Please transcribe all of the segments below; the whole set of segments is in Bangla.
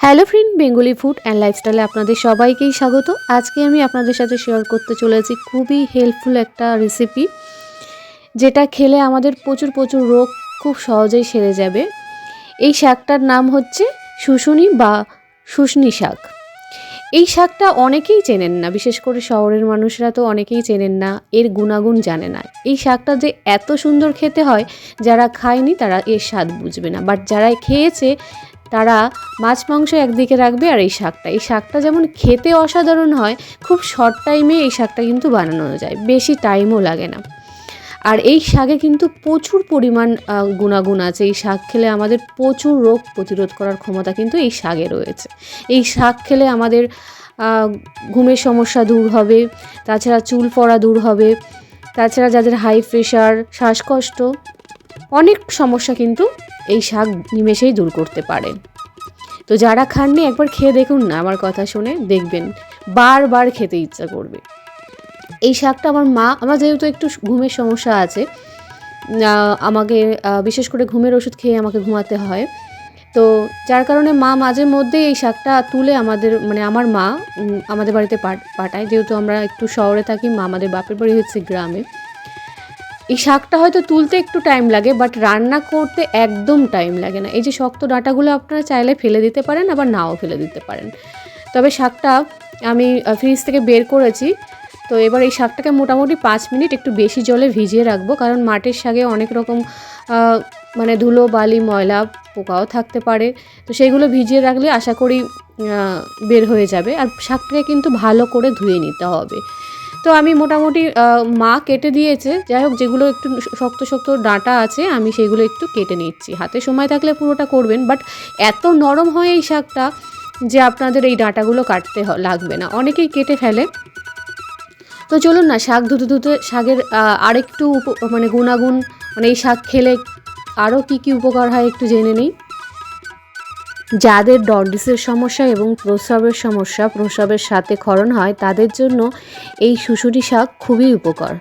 Hello friend, Bengali food and লাইফস্টাইলে আপনাদের সবাইকেই স্বাগত। আজকে আমি আপনাদের সাথে শেয়ার করতে চলেছি খুবই হেল্পফুল একটা রেসিপি যেটা খেলে আমাদের প্রচুর প্রচুর রোগ খুব সহজেই সেরে যাবে। এই শাকটার নাম হচ্ছে শুশুনি বা শুশনি শাক। এই শাকটা অনেকেই চেনেন না, বিশেষ করে শহরের মানুষরা তো অনেকেই চেনেন না, এর গুণাগুণ জানে না। এই শাকটা যে এত সুন্দর খেতে হয়, যারা খায়নি তারা এর স্বাদ বুঝবে না। বাট যারা খেয়েছে তারা মাছ, মাংস একদিকে রাখবে আর এই শাকটা। এই শাকটা যেমন খেতে অসাধারণ হয়, খুব শর্ট টাইমে এই শাকটা কিন্তু বানানো যায়, বেশি টাইমও লাগে না। আর এই শাকে কিন্তু প্রচুর পরিমাণ গুণাগুণ আছে। এই শাক খেলে আমাদের প্রচুর রোগ প্রতিরোধ করার ক্ষমতা কিন্তু এই শাকে রয়েছে। এই শাক খেলে আমাদের ঘুমের সমস্যা দূর হবে, তাছাড়া চুল পড়া দূর হবে, তাছাড়া যাদের হাই প্রেশার শ্বাসকষ্ট অনেক সমস্যা কিন্তু এই শাক নিমেষেই দূর করতে পারে। তো যারা খাননি একবার খেয়ে দেখুন না, আমার কথা শুনে দেখবেন। বারবার খেতে ইচ্ছা করবে। এই শাকটা আমার মা, আমার যেহেতু একটু ঘুমের সমস্যা আছে আমাকে বিশেষ করে ঘুমের ওষুধ খেয়ে আমাকে ঘুমাতে হয়। তো যার কারণে মা মাঝে মধ্যে এই শাকটা তুলে আমাদের মানে আমার মা আমাদের বাড়িতে পাঠ- পাঠায়। যেহেতু আমরা একটু শহরে থাকি, মা আমাদের বাপের বাড়ি হচ্ছে গ্রামে। এই শাকটা হয়তো তুলতে একটু টাইম লাগে বাট রান্না করতে একদম টাইম লাগে না। এই যে শক্ত ডাঁটাগুলো আপনারা চাইলে ফেলে দিতে পারেন, আবার নাও ফেলে দিতে পারেন। তবে শাকটা আমি ফ্রিজ থেকে বের করেছি। তো এবার এই শাকটাকে মোটামুটি পাঁচ মিনিট একটু বেশি জলে ভিজিয়ে রাখব, কারণ মাটির শাকে অনেক রকম মানে ধুলো, বালি, ময়লা পোকাও থাকতে পারে। তো সেইগুলো ভিজিয়ে রাখলে আশা করি বের হয়ে যাবে। আর শাকটাকে কিন্তু ভালো করে ধুয়ে নিতে হবে। তো আমি মোটামুটি মা কেটে দিয়েছে। যাই হোক, যেগুলো একটু শক্ত শক্ত ডাঁটা আছে, আমি সেগুলো একটু কেটে নিচ্ছি। হাতে সময় থাকলে পুরোটা করবেন, বাট এত নরম হয় এই শাকটা যে আপনাদের এই ডাঁটাগুলো কাটতে লাগবে না। অনেকেই কেটে ফেলে। তো চলুন না, শাক ধুতে ধুতে শাকের আরেকটু মানে গুণাগুণ মানে এই শাক খেলে আরও কী কী উপকার হয় একটু জেনে নিই। যাদের ডন্ডিসের সমস্যা এবং প্রস্রাবের সমস্যা প্রস্রাবের সাথে ক্ষরণ হয়, তাদের জন্য এই শুশুনি শাক খুবই উপকার।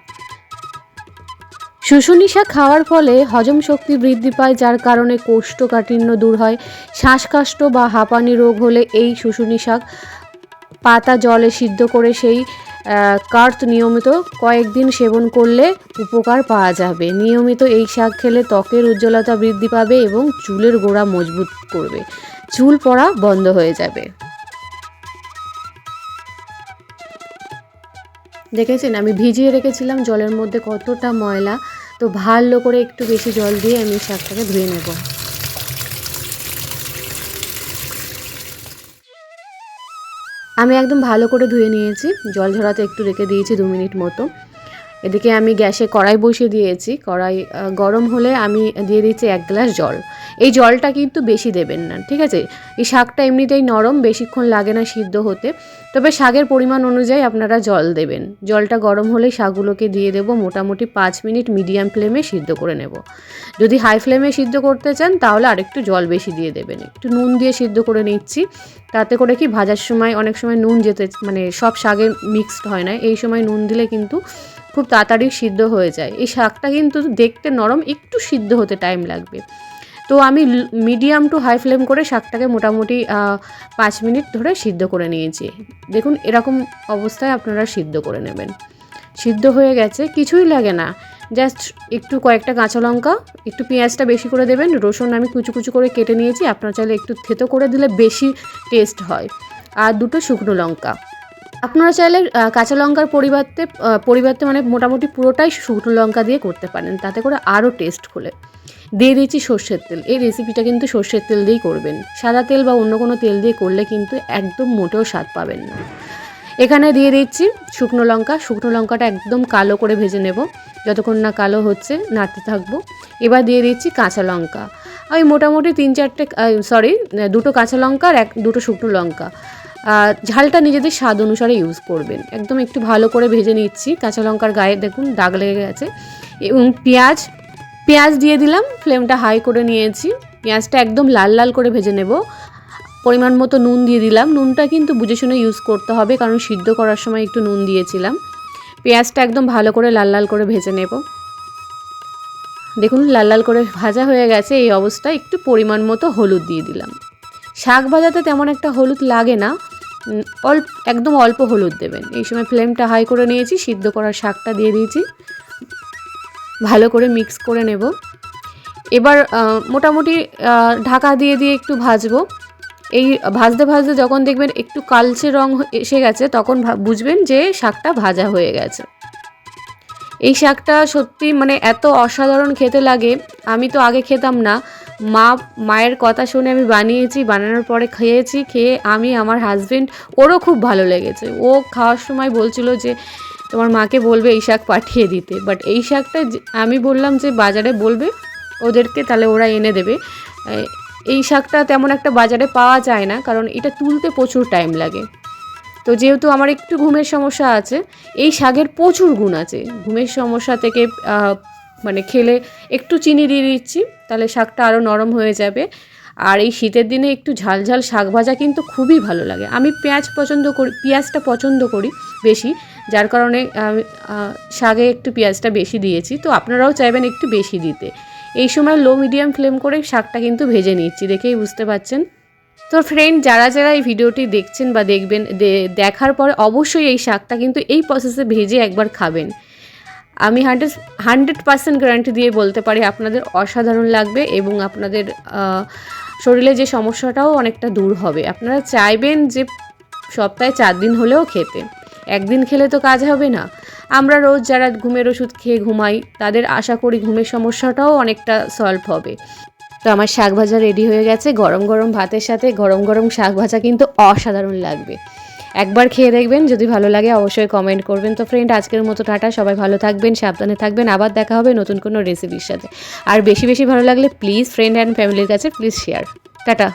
শুশুনি শাক খাওয়ার ফলে হজম শক্তি বৃদ্ধি পায়, যার কারণে কোষ্ঠকাঠিন্য দূর হয়। শ্বাসকষ্ট বা হাঁপানি রোগ হলে এই শুশুনি শাক পাতা জলে সিদ্ধ করে সেই কার্ত নিয়মিত কয়েকদিন সেবন করলে উপকার পাওয়া যাবে। নিয়মিত এই শাক খেলে ত্বকের উজ্জ্বলতা বৃদ্ধি পাবে এবং চুলের গোড়া মজবুত করবে। চুল পড়া বন্ধ হয়ে যাবে। দেখেছেন, আমি ভিজিয়ে রেখেছিলাম জলের মধ্যে কতটা ময়লা, তো ভালো করে একটু বেশি জল দিয়ে আমি শাকটাকে ধুয়ে নেব। আমি একদম ভালো করে ধুয়ে নিয়েছি, জল ঝরাতে একটু রেখে দিয়েছি দু মিনিট মতো। এদিকে আমি গ্যাসে কড়াই বসিয়ে দিয়েছি। কড়াই গরম হলে আমি দিয়ে দিচ্ছি এক গ্লাস জল। এই জলটা কিন্তু বেশি দেবেন না, ঠিক আছে? এই শাকটা এমনিতেই নরম, বেশিক্ষণ লাগে না সিদ্ধ হতে। তবে শাকের পরিমাণ অনুযায়ী আপনারা জল দেবেন। জলটা গরম হলে শাকগুলোকে দিয়ে দেবো মোটামুটি পাঁচ মিনিট মিডিয়াম ফ্লেমে সিদ্ধ করে নেব। যদি হাই ফ্লেমে সিদ্ধ করতে চান, তাহলে আরেকটু জল বেশি দিয়ে দেবেন। একটু নুন দিয়ে সিদ্ধ করে নিচ্ছি। তাতে করে কি ভাজার সময় অনেক সময় নুন যেতে মানে সব শাকে মিক্সড হয় না। এই সময় নুন দিলে কিন্তু খুব তাড়াতাড়ি সিদ্ধ হয়ে যায়। এই শাকটা কিন্তু দেখতে নরম, একটু সিদ্ধ হতে টাইম লাগবে। তো আমি মিডিয়াম টু হাই ফ্লেম করে শাকটাকে মোটামুটি পাঁচ মিনিট ধরে সিদ্ধ করে নিয়েছি। দেখুন, এরকম অবস্থায় আপনারা সিদ্ধ করে নেবেন। সিদ্ধ হয়ে গেছে, কিছুই লাগে না। জাস্ট একটু কয়েকটা কাঁচা লঙ্কা, একটু পেঁয়াজটা বেশি করে দেবেন। রসুন আমি কুচু কুচু করে কেটে নিয়েছি। আপনার চাইলে একটু থেতো করে দিলে বেশি টেস্ট হয়। আর দুটো শুকনো লঙ্কা। আপনারা চাইলে কাঁচা লঙ্কার পরিবর্তে পরিবর্তে মানে মোটামুটি পুরোটাই শুকনো লঙ্কা দিয়ে করতে পারেন। তাতে করে আরও টেস্ট খুলে। দিয়ে দিয়েছি সর্ষের তেল। এই রেসিপিটা কিন্তু সর্ষের তেল দিয়েই করবেন। সাদা তেল বা অন্য কোনো তেল দিয়ে করলে কিন্তু একদম মোটেও স্বাদ পাবেন না। এখানে দিয়ে দিচ্ছি শুকনো লঙ্কা। শুকনো লঙ্কাটা একদম কালো করে ভেজে নেব। যতক্ষণ না কালো হচ্ছে, নাড়তে থাকব। এবার দিয়ে দিচ্ছি কাঁচা লঙ্কা। ওই মোটামুটি তিন চারটে সরি দুটো কাঁচা লঙ্কা আর এক, দুটো শুকনো লঙ্কা। ঝালটা নিজেদের স্বাদ অনুসারে ইউজ করবেন। একদম একটু ভালো করে ভেজে নিচ্ছি। কাঁচা লঙ্কার গায়ে দেখুন দাগ লেগে গেছে। এবং পেঁয়াজ পেঁয়াজ দিয়ে দিলাম ফ্লেমটা হাই করে নিয়েছি। পেঁয়াজটা একদম লাল লাল করে ভেজে নেব। পরিমাণ মতো নুন দিয়ে দিলাম। নুনটা কিন্তু বুঝে শুনে ইউজ করতে হবে, কারণ সিদ্ধ করার সময় একটু নুন দিয়েছিলাম। পেঁয়াজটা একদম ভালো করে লাল লাল করে ভেজে নেব। দেখুন লাল লাল করে ভাজা হয়ে গেছে এই অবস্থায়। একটু পরিমাণ মতো হলুদ দিয়ে দিলাম। শাক ভাজাতে তেমন একটা হলুদ লাগে না। অল্প, একদম অল্প হলুদ দেবেন। এই সময় ফ্লেমটা হাই করে নিয়েছি, সিদ্ধ করার শাকটা দিয়ে দিয়েছি। ভালো করে মিক্স করে নেব। এবার মোটামুটি ঢাকা দিয়ে দিয়ে একটু ভাজবো। এই ভাজতে ভাজতে যখন দেখবেন একটু কালচে রং এসে গেছে, তখন বুঝবেন যে শাকটা ভাজা হয়ে গেছে। এই শাকটা সত্যি মানে এত অসাধারণ খেতে লাগে, আমি তো আগে খেতাম না। মা, মায়ের কথা শুনে আমি বানিয়েছি, বানানোর পরে খেয়েছি, খেয়ে আমি, আমার হাজবেন্ড ওরও খুব ভালো লেগেছে। ও খাওয়ার সময় বলছিল যে, তোমার মাকে বলবে এই শাক পাঠিয়ে দিতে। বাট এই শাকটা আমি বললাম যে, বাজারে বলবে, ওদেরকে তাহলে ওরা এনে দেবে। এই- শাকটা তেমন একটা বাজারে পাওয়া যায় না, কারণ এটা তুলতে প্রচুর টাইম লাগে। তো যেহেতু আমার একটু ঘুমের সমস্যা আছে, এই শাকের প্রচুর গুণ আছে। ঘুমের সমস্যা থেকে মানে খেলে একটু চিনি দিয়ে দিচ্ছি তাহলে শাকটা আরও নরম হয়ে যাবে। আর এই শীতের দিনে একটু ঝাল ঝাল শাক ভাজা কিন্তু খুবই ভালো লাগে। আমি পেঁয়াজ পছন্দ করি পেঁয়াজটা পছন্দ করি বেশি যার কারণে আমি, শাকে একটু পেঁয়াজটা বেশি দিয়েছি। তো আপনারাও চাইবেন একটু বেশি দিতে। এই সময় লো মিডিয়াম ফ্লেম করে শাকটা কিন্তু ভেজে নিচ্ছি দেখেই বুঝতে পারছেন তো ফ্রেন্ড যারা যারা এই ভিডিওটি দেখছেন বা দেখবেন দেখার পরে অবশ্যই এই শাকটা কিন্তু এই প্রসেসে ভেজে একবার খাবেন। আমি হান্ড্রেড হান্ড্রেড পার্সেন্ট গ্যারান্টি দিয়ে বলতে পারি আপনাদের অসাধারণ লাগবে এবং আপনাদের শরীরে যে সমস্যাটাও অনেকটা দূর হবে। আপনারা চাইবেন যে সপ্তাহে চার দিন হলেও খেতে। একদিন খেলে তো কাজ হবে না। আমরা রোজ যারা ঘুমের ওষুধ খেয়ে ঘুমাই, তাদের আশা করি ঘুমের সমস্যাটাও অনেকটা সলভ হবে। তো আমার শাক ভাজা রেডি হয়ে গেছে। গরম গরম ভাতের সাথে গরম গরম শাক ভাজা কিন্তু অসাধারণ লাগবে। একবার খেয়ে দেখবেন, যদি ভালো লাগে অবশ্যই কমেন্ট করবেন। তো ফ্রেন্ড আজকের মতো টাটা, সবাই ভালো থাকবেন, সাবধানে থাকবেন, আবার দেখা হবে নতুন কোনো রেসিপির সাথে। আর বেশি বেশি ভালো লাগলে প্লিজ ফ্রেন্ড অ্যান্ড ফ্যামিলির কাছে প্লিজ শেয়ার টাটা।